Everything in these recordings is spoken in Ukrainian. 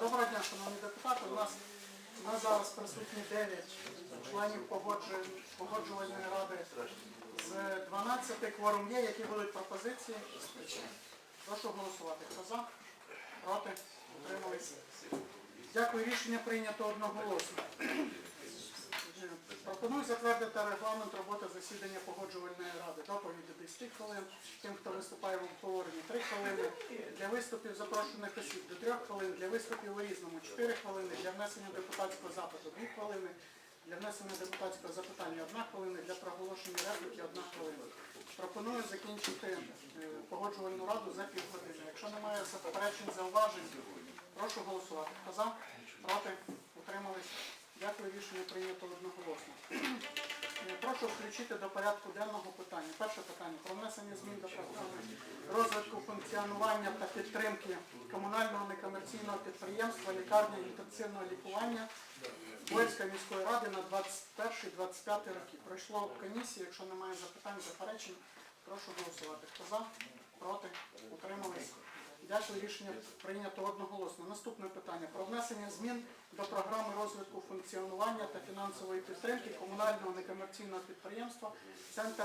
Доброго дня, шановні депутати. У нас, у зараз присутні 9 членів погоджувальної ради з 12 кворум є, які будуть пропозиції. Прошу голосувати. Хто за? Проти? Утримались? Дякую, рішення прийнято одноголосно. Пропоную затвердити регламент роботи засідання погоджувальної ради. Доповіді 10 хвилин. Тим, хто виступає в обговоренні 3 хвилини. Для виступів запрошених осіб до 3 хвилин. Для виступів у різному 4 хвилини. Для внесення депутатського запиту 2 хвилини. Для внесення депутатського запитання 1 хвилина. Для проголошення репліки 1 хвилина. Пропоную закінчити е, погоджувальну раду за півгодини. Якщо немає заперечень, зауважень, прошу голосувати. Хто за? Проти? Утримались? Дякую, рішення прийнято одноголосно. Прошу включити до порядку денного питання. Перше питання про внесення змін до програми розвитку функціонування та підтримки комунального некомерційного підприємства лікарня інтенсивного лікування Боярської міської ради на 21-25 роки. Пройшло комісію, якщо немає запитань, заперечень, прошу голосувати. Хто за? Проти? Утримались? Дякую, рішення прийнято одноголосно. Наступне питання про внесення змін до програми розвитку функціонування та фінансової підтримки комунального некомерційного підприємства Центр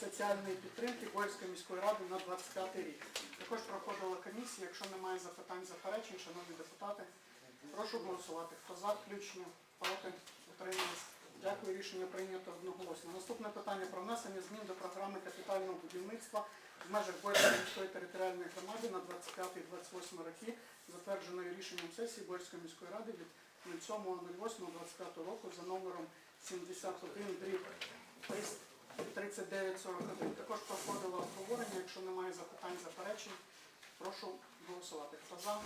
соціальної підтримки Боярської міської ради на 25 рік. Також проходила комісія. Якщо немає запитань, заперечень, шановні депутати, прошу голосувати. Хто за включення, проти, утримались. Дякую, рішення прийнято одноголосно. Наступне питання про внесення змін до програми капітального будівництва в межах Боярської міської територіальної громади на 25-28 роки, затвердженої рішенням сесії Боярської міської ради від 07.08.25 року за номером 71 дріб 3941. Також проходило обговорення. Якщо немає запитань, заперечень, прошу голосувати. Хто за.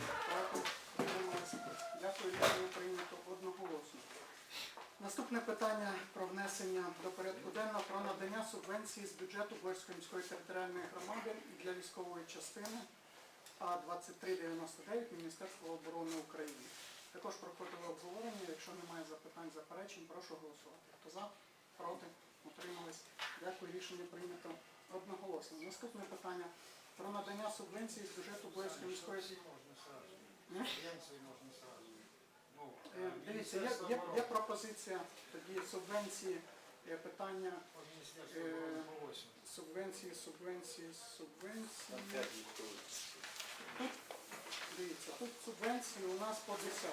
Дякую, рішення прийнято одноголосно. Наступне питання про внесення до порядку денного про надання субвенції з бюджету Борської міської територіальної громади для військової частини А2399 Міністерства оборони України. Також проходило обговорення. Якщо немає запитань, заперечень, прошу голосувати. Хто за, проти, утримались. Дякую, рішення прийнято одноголосно. Наступне питання про надання субвенції з бюджету Борської міської Можна Е, Дивіться, є, є, є пропозиція тоді субвенції, е, питання Е, оборони по 8. субвенції, субвенції, субвенції. Тут, дивіться, тут субвенції у нас по 10.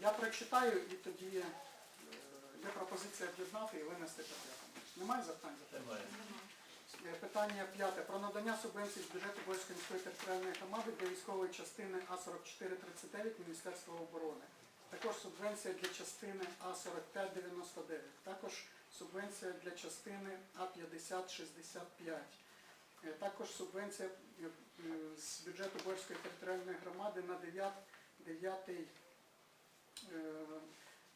Я прочитаю і тоді е, є пропозиція об'єднати і винести по. Немає запитань? Немає. Е, Питання п'яте. Про надання субвенцій з бюджету Бойської міської територіальної громади для військової частини А4439 Міністерства оборони. Також субвенція для частини А4599. Також субвенція для частини А5065. Е, Також субвенція е, е, з бюджету Бойської територіальної громади на 9, 9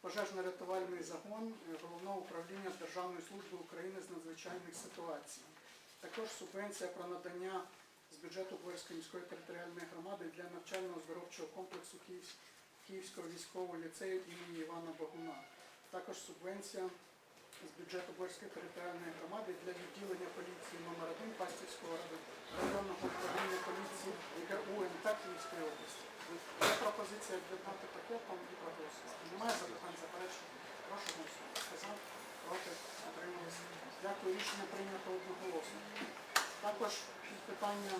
пожежно-рятувальний загон е, Головного управління Державної служби України з надзвичайних ситуацій. Також субвенція про надання з бюджету Боярської міської територіальної громади для навчально-оздоровчого комплексу Київсь- Київського військового ліцею імені Івана Богуна. Також субвенція з бюджету Боярської територіальної громади для відділення поліції номер 1 Пастівського районного управління поліції УНП Київської області. Є пропозиція об'єднати пакетом і проголосувати. Немає запитань, заперечень. Прошу голосувати. За, проти, утрималися. Дякую, рішення прийнято одноголосно. Також питання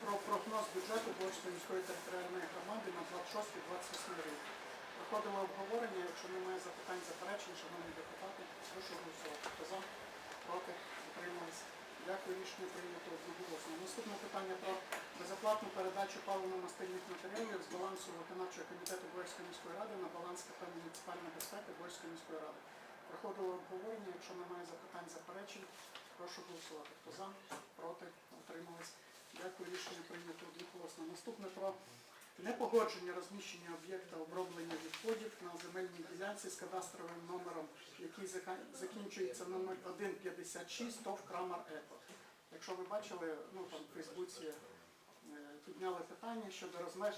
про прогноз бюджету Борської міської територіальної громади на 26-28 рік. Проходило обговорення, якщо немає запитань, заперечень, шановні депутати, прошу голосувати. Хто за, проти, утрималися. Дякую, рішення прийнято одноголосно. Наступне питання про безоплатну передачу паливно-мастильних матеріалів з балансу виконавчого комітету Борської міської ради на баланс КП муніципальної безпеки Борської міської ради. Проходило обговорення, якщо немає запитань, заперечень, прошу голосувати. Хто за, проти, утримались. Дякую, рішення прийнято одноголосно. Наступне про непогодження розміщення об'єкта оброблення відходів на земельній ділянці з кадастровим номером, який закінчується на 0156 ТОВ Крамар Еко. Якщо ви бачили, ну там в Фейсбуці е, підняли питання щодо розмеж...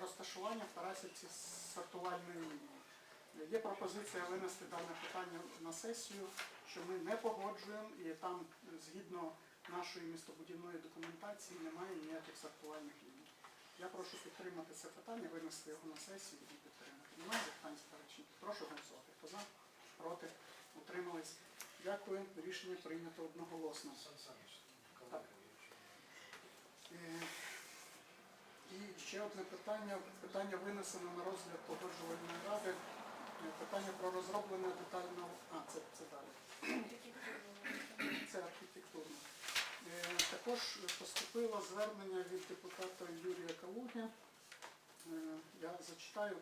розташування в Тарасівці сортувальної лінії. Є пропозиція винести дане питання на сесію, що ми не погоджуємо і там згідно нашої містобудівної документації немає ніяких сортувальних ліній. Я прошу підтримати це питання, винести його на сесію і підтримати. Немає запитань заперечень? Прошу голосувати. Хто за? Проти? Утримались? Дякую. Рішення прийнято одноголосно. Так. Е, І ще одне питання. Питання винесено на розгляд погоджувальної ради. Е, Питання про розроблення детального. А, це, це далі. Це архітектурно. Е, Також поступило звернення від депутата Юрія Калуги. Е, Я зачитаю.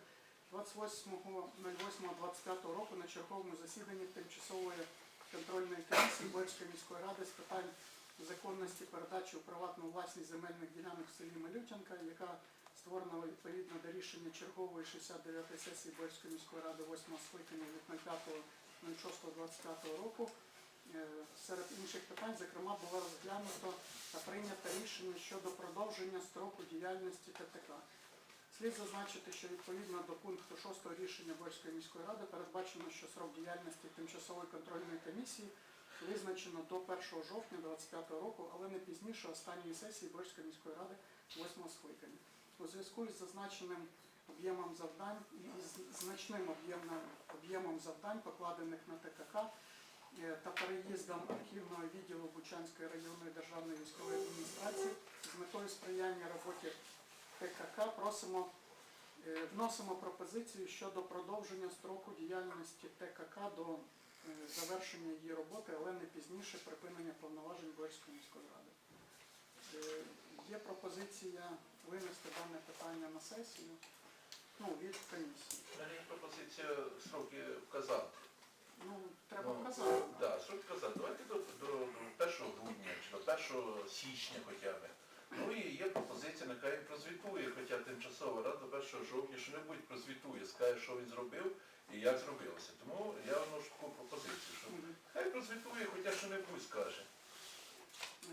28.08.25 року на черговому засіданні тимчасової контрольної комісії Борської міської ради з питань законності передачі у приватну власність земельних ділянок в селі Малютянка, яка створена відповідно до рішення чергової 69-ї сесії Борської міської ради 8 скликання від 05.06.25 року. Е, Серед інших питань, зокрема, було розглянуто та прийнято рішення щодо продовження строку діяльності ТТК. Слід зазначити, що відповідно до пункту 6 рішення Борської міської ради передбачено, що срок діяльності тимчасової контрольної комісії визначено до 1 жовтня 2025 року, але не пізніше останньої сесії Борської міської ради 8 скликання. У зв'язку із зазначеним об'ємом завдань і з значним об'ємом завдань, покладених на ТКК, та переїздом архівного відділу Бучанської районної державної військової адміністрації з метою сприяння роботі ТКК просимо е, вносимо пропозицію щодо продовження строку діяльності ТКК до е, завершення її роботи, але не пізніше припинення повноважень Борської міської ради. Е, Є пропозиція винести дане питання на сесію ну, від комісії. Мене є пропозиція сроки вказати. Ну, треба Ну, вказати. Так, сроки вказати. Давайте до, до, до 1 грудня чи до 1 січня хоча б. Ну і є пропозиція, нехай він прозвітує, хоча тимчасово раз до 1 жовтня що-небудь прозвітує, скаже, що він зробив і як зробилося. Тому я вношу таку пропозицію, що Мгм. хай прозвітує, хоча що-небудь скаже.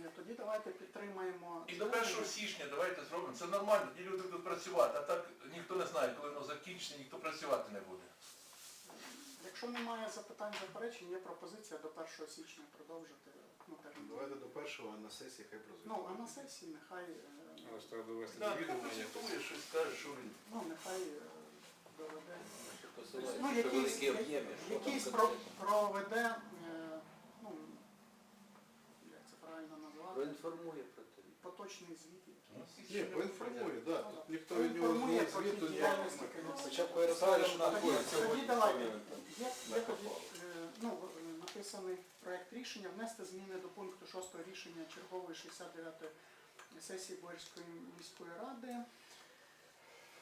Е, Тоді давайте підтримаємо. І до 1 січня давайте зробимо. Це нормально, ті люди будуть працювати, а так ніхто не знає, коли воно закінчиться, ніхто працювати не буде. Якщо немає запитань, заперечень, є пропозиція до 1 січня продовжити ну, термін. Давайте до першого, а на сесії хай Ну, а на сесії нехай, е, Але ж треба довести до відома. прозвітує, щось скаже, що він. ну, нехай е, доведе. Посилається, Ну, що якийсь, великі об'єми, що там якийсь про, конкретно. проведе, е, ну, як це правильно назвати, Проінформує про те. звіт. Ні, поінформує, да. Тут ніхто від нього ті звіту не Тоді, давайте, є, є тоді е, ну, е, написаний проект рішення внести зміни до пункту 6 рішення чергової 69-ї сесії Боярської міської ради.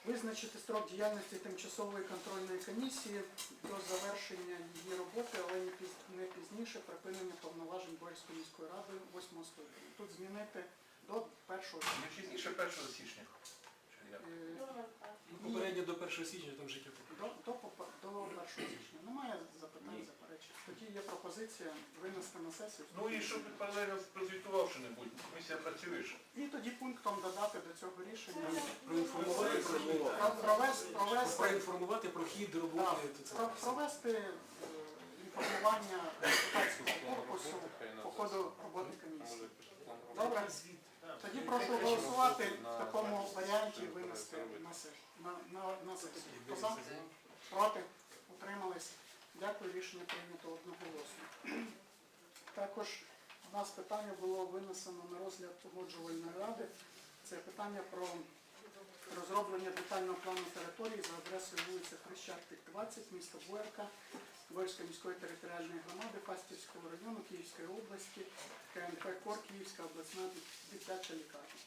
Визначити строк діяльності тимчасової контрольної комісії до завершення її роботи, але не пізніше припинення повноважень Боярської міської ради 8 скликання. Тут змінити до 1 Не пізніше 1 січня. Чи як? е, Попередньо до 1 січня там життя До, до, попа- до 1 січня. Немає запитань, Ні. заперечень. Тоді є пропозиція винести на сесію. Ну і щоб паралельно прозвітував що-небудь. Комісія працює. І тоді пунктом додати до цього рішення проінформувати про про- провести, провести, проінформувати про хід роботи. то це про- провести е, інформування депутатського корпусу по ходу роботи комісії. Добре? Тоді прошу голосувати в такому варіанті винести на се- на, на, на. Хто за? Проти? Утримались? Дякую, рішення прийнято одноголосно. Також у нас питання було винесено на розгляд погоджувальної ради. Це питання про розроблення детального плану території за адресою вулиця Хрещатик, 20, місто Боярка, Боярської міської територіальної громади, Фастівського району Київської області, Київська обласна дитяча лікарня.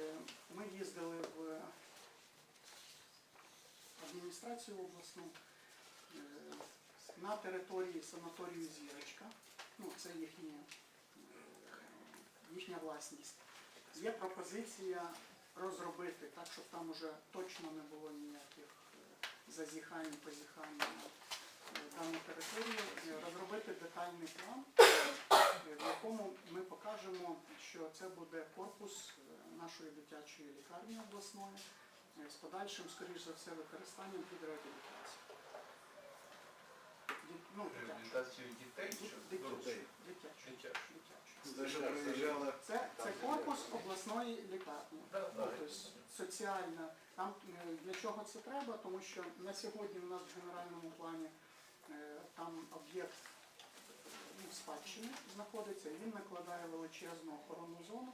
Е, Ми їздили в адміністрацію обласну е, на території санаторію Зірочка. Ну, це їхні, е, їхня власність. Є пропозиція розробити так, щоб там уже точно не було ніяких зазіхань, позіхань на дану територію, розробити детальний план, в якому ми покажемо, що це буде корпус е, нашої дитячої лікарні обласної е, з подальшим, скоріш за все, використанням під реабілітацію. Ну. Реабілітацію дітей чи дорослих? Дитячу. Дитячу. Дитячу. Те, Це, це корпус обласної лікарні. Да, Ну, тобто соціальна. Там е, для чого це треба? Тому що на сьогодні у нас в генеральному плані там об'єкт ну, спадщини знаходиться, він накладає величезну охоронну зону.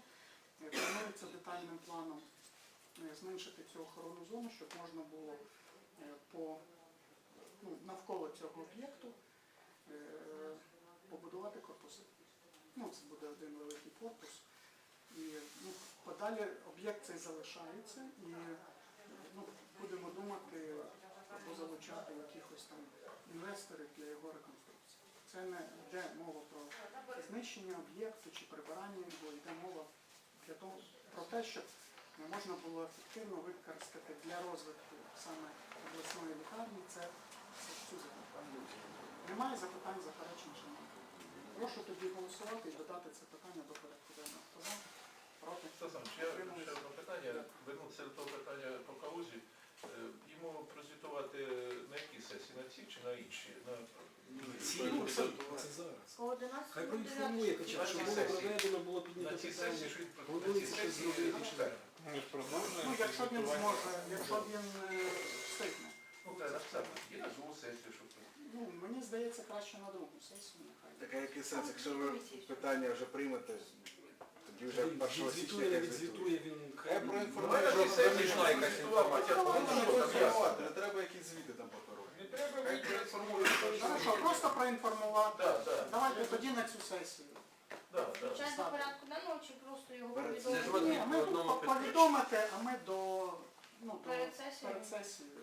Е, Планується детальним планом е, зменшити цю охоронну зону, щоб можна було е, по ну, навколо цього об'єкту побудувати корпуси. Ну, це буде один великий корпус. І ну, подалі об'єкт цей залишається і ну, будемо думати або залучати якихось там інвесторів для його реконструкції. Це не йде мова про знищення об'єкту чи прибирання його, йде мова для того, про те, щоб можна було ефективно використати для розвитку саме обласної лікарні це, це цю запитання. Немає запитань, заперечень, шановні. Прошу тоді голосувати і додати це питання до порядку денного. Хто за? Проти? Стасан, ще ще одне питання. Вернутися до того питання по каузі. Е, Йому прозвітувати на якій сесії? На цій чи на іншій? На... Ці, Ну, це, це зараз. О 11 Хай проінформує, хоча б, щоб було проведено, було піднято питання. сесії, що Планується щось зробити, чи так. Ми продовжуємо. Ну, якщо він зможе, якщо він е, встигне. Ну, написати. І на другу сесію, щоб Ну, мені здається, краще на другу сесію, нехай. Так а який сенс, якщо ви питання вже приймете, тоді вже Він 1 січня відзвітує, не відзвітує, він Хай хай проінформує, Давай на що сесії, якась Ну, що там не треба якісь звіти там паперові. Треба вийти. Хорошо, просто проінформувати. Так, так, Давайте тоді на цю сесію. так. Включати порядку денного чи просто його Перед повідомити? Ні, ми тут по- повідомити, а ми до, ну, до Перед сесією? перед сесією.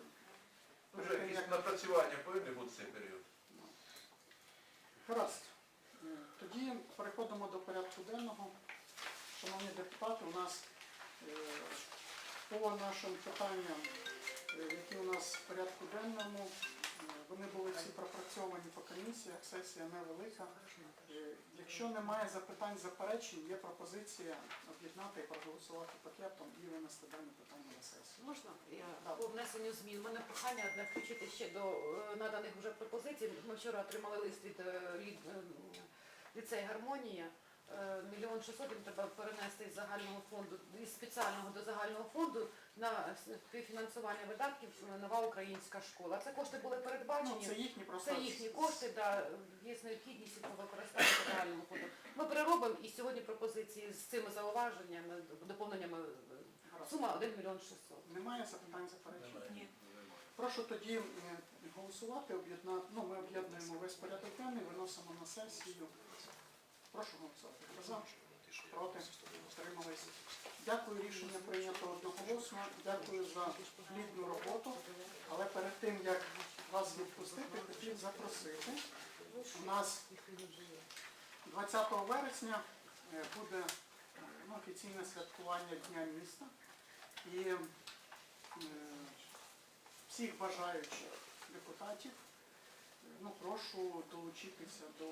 Вже якісь напрацювання повинні бути в цей період. Гаразд. Е, Тоді переходимо до порядку денного. Шановні депутати, у нас е, по нашим питанням, е, які у нас в порядку денному, вони були всі пропрацьовані по комісіях, сесія невелика. Е, Якщо немає запитань, заперечень, є пропозиція об'єднати і проголосувати пакетом і винести дане питання на сесію. Можна я Так. по внесенню змін? У мене прохання одне включити ще до е, наданих вже пропозицій. Ми вчора отримали лист від е, лі- е, ліцей Гармонія. Е, Мільйон шістсот їм треба перенести із загального фонду, із спеціального до загального фоду на співфінансування видатків е, нова українська школа. Це кошти були Ну, передбачені. це їхні просто. Це їхні кошти, да, є необхідність їх використання загального фонду. Ми переробимо і сьогодні пропозиції з цими зауваженнями, доповненнями. Сума 1 мільйон 600. Немає запитань, заперечень? Ні. Прошу тоді е, голосувати, об'єднати, ну ми об'єднуємо весь порядок денний, виносимо на сесію. Прошу голосувати. За? Проти? Утримались? Дякую, рішення прийнято одноголосно. Дякую за плідну роботу. Але перед тим, як вас відпустити, хотів запросити. У нас 20 вересня е, буде е, ну, офіційне святкування Дня міста. І е, всіх бажаючих депутатів е, ну, прошу долучитися до,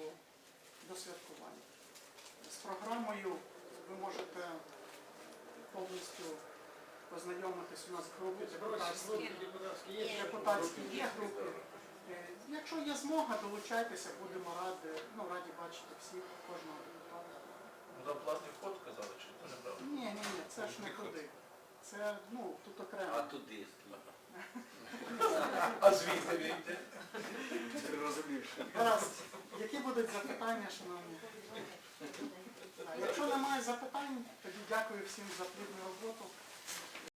до святкування. З програмою ви можете повністю познайомитись у нас в групі депутатській. Депутатські є. Групи. Е, Якщо є змога, долучайтеся, будемо раді, ну, раді бачити всіх, кожного депутата. Ну, там платний вход казали, чи це неправда? Ні, ні, ні, це ж не туди. Це ну, тут окремо. А туди. А звідти вийти? Розумівши. Гаразд. Які будуть запитання, шановні? Якщо немає запитань, тоді дякую всім за плідну роботу.